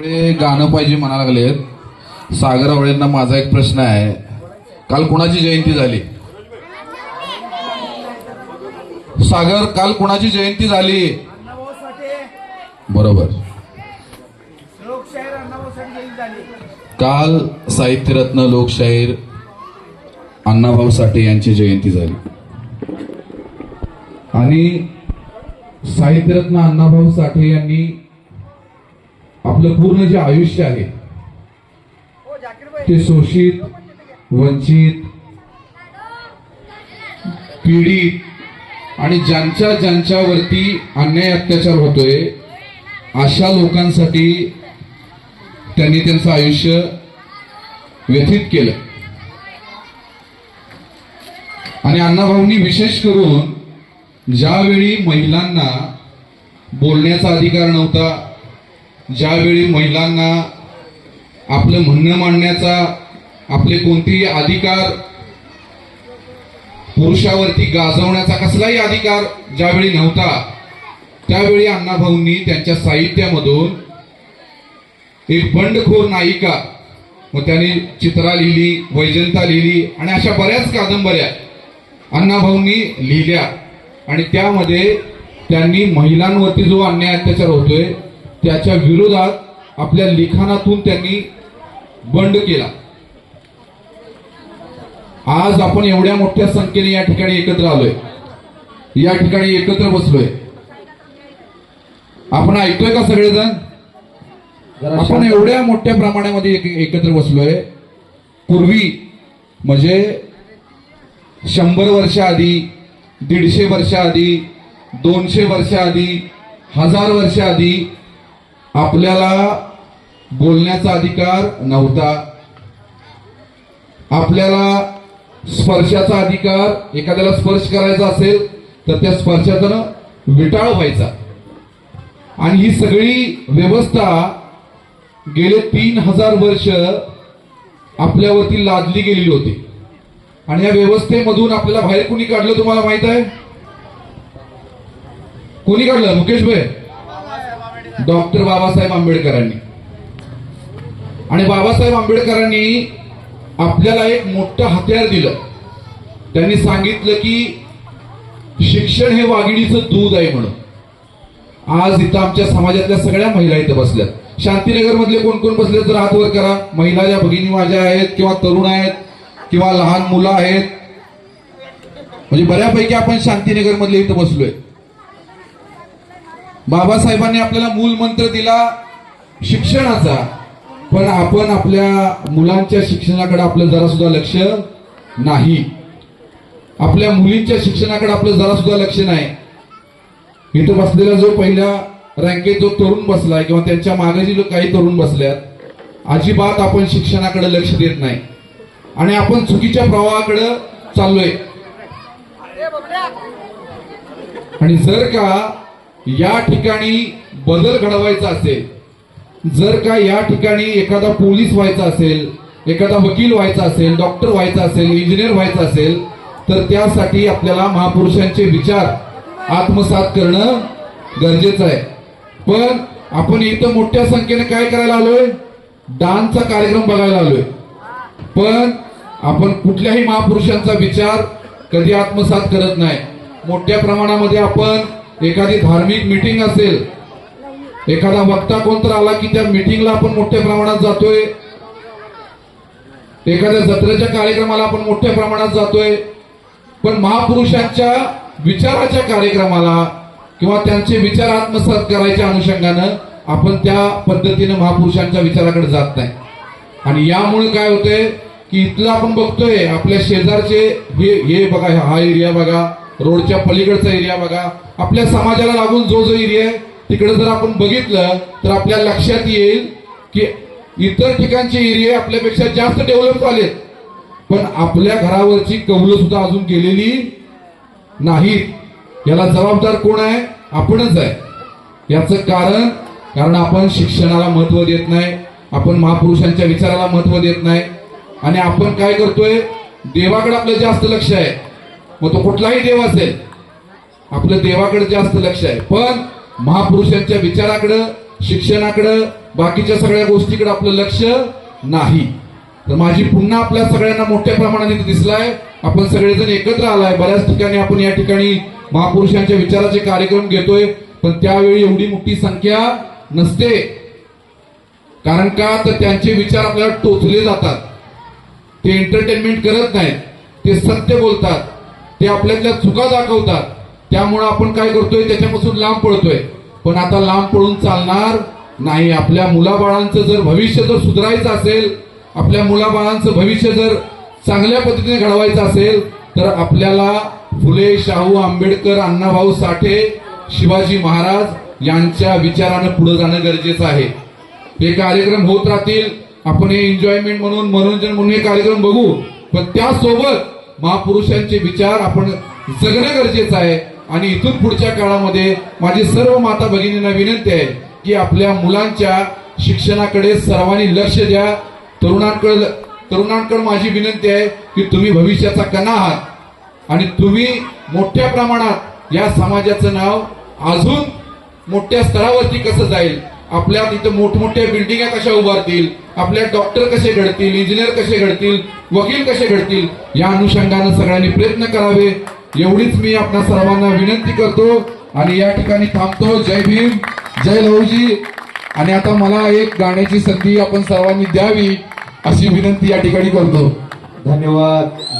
गाणं पाहिजे म्हणायला लागलेत. सागर आवळेंना माझा एक प्रश्न आहे. काल कुणाची जयंती झाली? सागर काल कुणाची जयंती झाली? बरोबर. काल साहित्यरत्न लोकशाहीर अण्णाभाऊ साठे यांची जयंती झाली. आणि साहित्यरत्न अण्णाभाऊ साठे यांनी आपलं पूर्ण जे आयुष्य आहे ते शोषित वंचित पीडित आणि ज्यांच्या ज्यांच्यावरती अन्याय अत्याचार होतोय अशा लोकांसाठी त्यांनी त्यांचं आयुष्य व्यथित केलं. आणि अण्णाभाऊंनी विशेष करून ज्यावेळी महिलांना बोलण्याचा अधिकार नव्हता ज्यावेळी महिलांना आपलं म्हणणं मांडण्याचा आपले कोणतेही अधिकार पुरुषावरती गाजवण्याचा कसलाही अधिकार ज्यावेळी नव्हता त्यावेळी अण्णाभाऊंनी त्यांच्या साहित्यामधून एक बंडखोर नायिका मग त्यांनी चित्रा लिहिली वैजंता लिहिली आणि अशा बऱ्याच कादंबऱ्या अण्णाभाऊंनी लिहिल्या. आणि त्यामध्ये त्यांनी महिलांवरती जो अन्याय अत्याचार होतोय त्याच्या विरोधात आपल्या लिखाणातून त्यांनी बंड केला. आज आपण एवढ्या मोठ्या संख्येने या ठिकाणी एकत्र आलोय. या ठिकाणी एकत्र बसलोय. आपण ऐकतोय का सगळेजण? आपण एवढ्या मोठ्या प्रमाणामध्ये एक- एकत्र बसलोय. पूर्वी म्हणजे शंभर वर्ष आधी दीडशे वर्ष आधी दोनशे वर्ष आधी हजार वर्ष आधी आपल्याला बोलण्याचा अधिकार नव्हता. आपल्याला स्पर्शाचा अधिकार एखाद्याला स्पर्श करायचा असेल तर त्या स्पर्शाचा विटाळ व्हायचा. आणि ही सगळी व्यवस्था गेले तीन हजार वर्ष आपल्यावरती लादली गेलेली होती. आणि या व्यवस्थेमधून आपल्याला बाहेर कुणी काढलं तुम्हाला माहीत आहे? कोणी काढलं? मुकेश भाई? डॉक्टर बाबासाहेब आंबेडकरांनी. आणि बाबासाहेब आंबेडकरांनी आपल्याला एक मोठं हत्यार दिलं. त्यांनी सांगितलं की शिक्षण हे वाघिणीचं दूध आहे म्हणून. आज इथं आमच्या समाजातल्या सगळ्या महिला इथं बसल्यात. शांतीनगर मधले कोण कोण बसले तर हात वर करा. महिला ज्या भगिनी माझ्या आहेत किंवा तरुण आहेत किंवा लहान मुलं आहेत. म्हणजे बऱ्यापैकी आपण शांतीनगर मधले इथं बसलोय. बाबासाहेबांनी आपल्याला मूल मंत्र दिला शिक्षणाचा. पण आपण आपल्या मुलांच्या शिक्षणाकडे आपलं जरा सुद्धा लक्ष नाही. आपल्या मुलींच्या शिक्षणाकडे आपलं जरा सुद्धा लक्ष नाही. इथं बसलेला जो पहिल्या रँकेत जो तरुण बसलाय किंवा त्यांच्या मागे जे लोक काही तरुण बसल्यात अजिबात आपण शिक्षणाकडे लक्ष देत नाही. आणि आपण चुकीच्या प्रवाहाकडे चाललोय. आणि जर का या ठिकाणी बदल घडवायचा असेल जर का या ठिकाणी एखादा पोलीस व्हायचा असेल एखादा वकील व्हायचा असेल डॉक्टर व्हायचा असेल इंजिनियर व्हायचा असेल तर त्यासाठी आपल्याला महापुरुषांचे विचार आत्मसात करणं गरजेचं आहे. पण आपण इथं मोठ्या संख्येने काय करायला आलोय? डान्सचा कार्यक्रम बघायला आलोय. पण आपण कुठल्याही महापुरुषांचा विचार कधी आत्मसात करत नाही. मोठ्या प्रमाणामध्ये आपण एखादी धार्मिक मिटिंग असेल एखादा वक्ता कोणतर आला की त्या मिटिंगला आपण मोठ्या प्रमाणात जातोय. एखाद्या जत्रेच्या कार्यक्रमाला आपण मोठ्या प्रमाणात जातोय. पण महापुरुषांच्या विचाराच्या कार्यक्रमाला किंवा त्यांचे विचार आत्मसात करायच्या अनुषंगानं आपण त्या पद्धतीनं महापुरुषांच्या विचाराकडे जात नाही. आणि यामुळे काय होतंय की इथलं आपण बघतोय आपल्या शेजारचे हे हे बघा हा एरिया बघा. रोडच्या पलीकडचा एरिया बघा. आपल्या समाजाला लागून जो जो एरिया आहे तिकडे जर आपण बघितलं तर आपल्या लक्षात येईल की इतर ठिकाणचे एरिया आपल्यापेक्षा जास्त डेव्हलप झालेत. पण आपल्या घरावरची कौलं सुद्धा अजून केलेली नाहीत. याला जबाबदार कोण आहे? आपणच आहे. याचं कारण कारण आपण शिक्षणाला महत्त्व देत नाही आपण महापुरुषांच्या विचाराला महत्त्व देत नाही. आणि आपण काय करतोय? देवाकडे आपलं जास्त लक्ष आहे. मग तो कुठलाही देव असेल आपलं देवाकडे जास्त लक्ष आहे. पण महापुरुषांच्या विचाराकडं शिक्षणाकडं बाकीच्या सगळ्या गोष्टीकडे आपलं लक्ष नाही. तर माझी पुन्हा आपल्या सगळ्यांना मोठ्या प्रमाणात दिसलाय. आपण सगळेजण एकत्र आलाय. बऱ्याच ठिकाणी आपण या ठिकाणी महापुरुषांच्या विचाराचे कार्यक्रम घेतोय. पण त्यावेळी एवढी मोठी संख्या नसते. कारण का? तर त्यांचे विचार आपल्याला टोचले जातात. ते एंटरटेनमेंट करत नाहीत. ते सत्य बोलतात. ते आपल्यातल्या चुका दाखवतात. त्यामुळं आपण काय करतोय त्याच्यापासून लांब पळतोय. पण आता लांब पळून चालणार नाही. आपल्या मुलाबाळांचं जर भविष्य जर सुधारायचं असेल आपल्या मुलाबाळांचं भविष्य जर चांगल्या पद्धतीने घडवायचं असेल तर आपल्याला फुले शाहू आंबेडकर अण्णाभाऊ साठे शिवाजी महाराज यांच्या विचारानं पुढे जाणं गरजेचं आहे. हे कार्यक्रम होत राहतील. आपण हे एन्जॉयमेंट म्हणून मनोरंजन म्हणून हे कार्यक्रम बघू. पण त्यासोबत महापुरुषांचे विचार आपण जगणं गरजेचं आहे. आणि इथून पुढच्या काळामध्ये माझी सर्व माता भगिनींना विनंती आहे की आपल्या मुलांच्या शिक्षणाकडे सर्वांनी लक्ष द्या. तरुणांकडे तरुणांकडे माझी विनंती आहे की तुम्ही भविष्याचा कणा आहात. आणि तुम्ही मोठ्या प्रमाणात या समाजाचं नाव अजून मोठ्या स्तरावरती कसं जाईल? आपल्या तिथं मोठमोठ्या बिल्डिंगा कशा उभारतील? आपल्या डॉक्टर कसे घडतील? इंजिनियर कसे घडतील? वकील कसे घडतील? या अनुषंगानं सगळ्यांनी प्रयत्न करावे. एवढीच मी आपल्या सर्वांना विनंती करतो आणि या ठिकाणी थांबतो. जय भीम जय लहूजी. आणि आता मला एक गाण्याची संधी आपण सर्वांनी द्यावी अशी विनंती या ठिकाणी करतो. धन्यवाद.